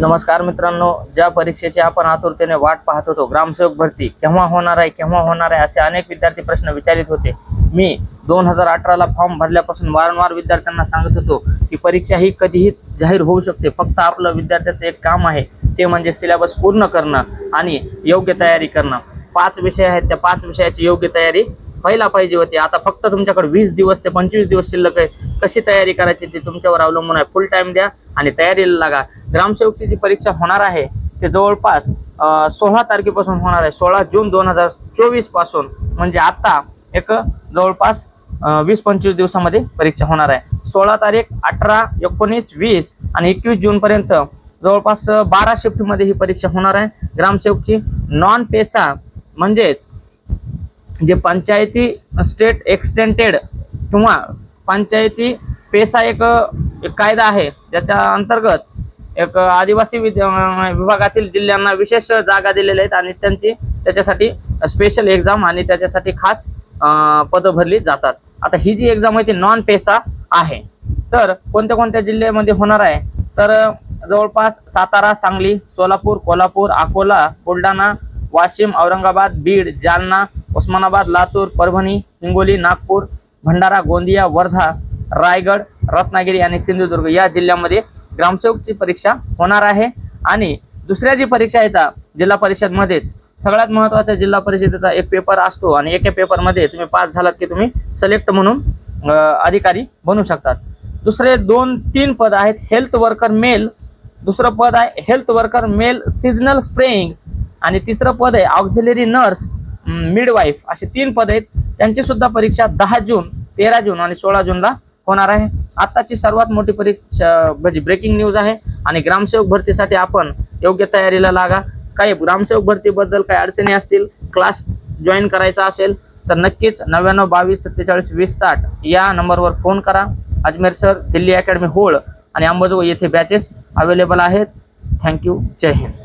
नमस्कार मित्रांनो ज्या परीक्षेची आपण आतुरतेने वाट पाहत होतो ग्रामसेवक भरती केव्हा होणार आहे केव्हा होणार आहे असे अनेक विद्यार्थी प्रश्न विचारित होते. मी दोन हजार अठराला फॉर्म भरल्यापासून वारंवार विद्यार्थ्यांना सांगत होतो की परीक्षा ही कधीही जाहीर होऊ शकते फक्त आपलं विद्यार्थ्याचं एक काम आहे ते म्हणजे सिलेबस पूर्ण करणं आणि योग्य तयारी करणं. पाच विषय आहेत त्या पाच विषयाची योग्य तयारी व्हायला पाहिजे होती. आता फक्त तुमच्याकडे वीस दिवस ते पंचवीस दिवस शिल्लक आहे कशी तयारी करायची ते तुमच्यावर अवलंबून आहे. फुल टाइम द्या आणि तयारीला लागा. ग्रामसेवकची जी परीक्षा होणार आहे ते जवळपास सोळा तारखेपासून होणार आहे. सोळा जून दोन हजार चोवीसपासून म्हणजे आता एक जवळपास वीस पंचवीस दिवसामध्ये परीक्षा होणार आहे. सोळा तारीख अठरा एकोणीस वीस आणि एकवीस जूनपर्यंत जवळपास बारा शिफ्टमध्ये ही परीक्षा होणार आहे. ग्रामसेवकची नॉन पेसा म्हणजेच जे पंचायती स्टेट एक्सटेंटेड किंवा पंचायती पेसा एक एक कायदा आहे ज्याच्या अंतर्गत एक आदिवासी विभागातील जिल्ह्यांना विशेष जागा दिलेल्या आहेत आणि त्यांची त्याच्यासाठी स्पेशल एक्झाम आणि त्याच्यासाठी खास पदं भरली जातात. आता ही जी एक्झाम आहे ती नॉन पेसा आहे. तर कोणत्या कोणत्या जिल्ह्यामध्ये होणार आहे? तर जवळपास सातारा सांगली सोलापूर कोल्हापूर अकोला बुलढाणा वाशिम औरंगाबाद बीड जालना उस्मानाबाद लातूर परभणी हिंगोली नागपूर भंडारा गोंदिया वर्धा रायगड रत्नागिरी आणि सिंधुदुर्ग या जिल्ह्यामध्ये ग्रामसेवकची परीक्षा होणार आहे. आणि दुसऱ्या जी परीक्षा येतात जिल्हा परिषदमध्ये सगळ्यात महत्त्वाचा जिल्हा परिषदेचा एक पेपर असतो आणि एका पेपरमध्ये तुम्ही पास झालात की तुम्ही सिलेक्ट म्हणून अधिकारी बनू शकतात. दुसरे दोन तीन पद आहेत हेल्थ वर्कर मेल दुसरं पद आहे health worker male seasonal spraying आणि तिसरं पद आहे ऑक्झिलरी नर्स मिडवाईफ असे तीन पद आहेत. त्यांची सुद्धा परीक्षा दहा जून तेरा जून आणि सोळा जूनला होणार आहे. आताची सर्वात मोठी परीक्षा म्हणजे ब्रेकिंग न्यूज आहे आणि ग्रामसेवक भरतीसाठी आपण योग्य तयारीला लागा. काही ग्रामसेवक भरतीबद्दल काही अडचणी असतील क्लास जॉईन करायचा असेल तर नक्कीच नव्याण्णव बावीस सत्तेचाळीस वीस साठ या नंबरवर फोन करा. अजमेर सर दिल्ली अकॅडमी होळ आणि अंबाजोगाई येथे बॅचेस अवेलेबल आहेत. थँक्यू जय हिंद.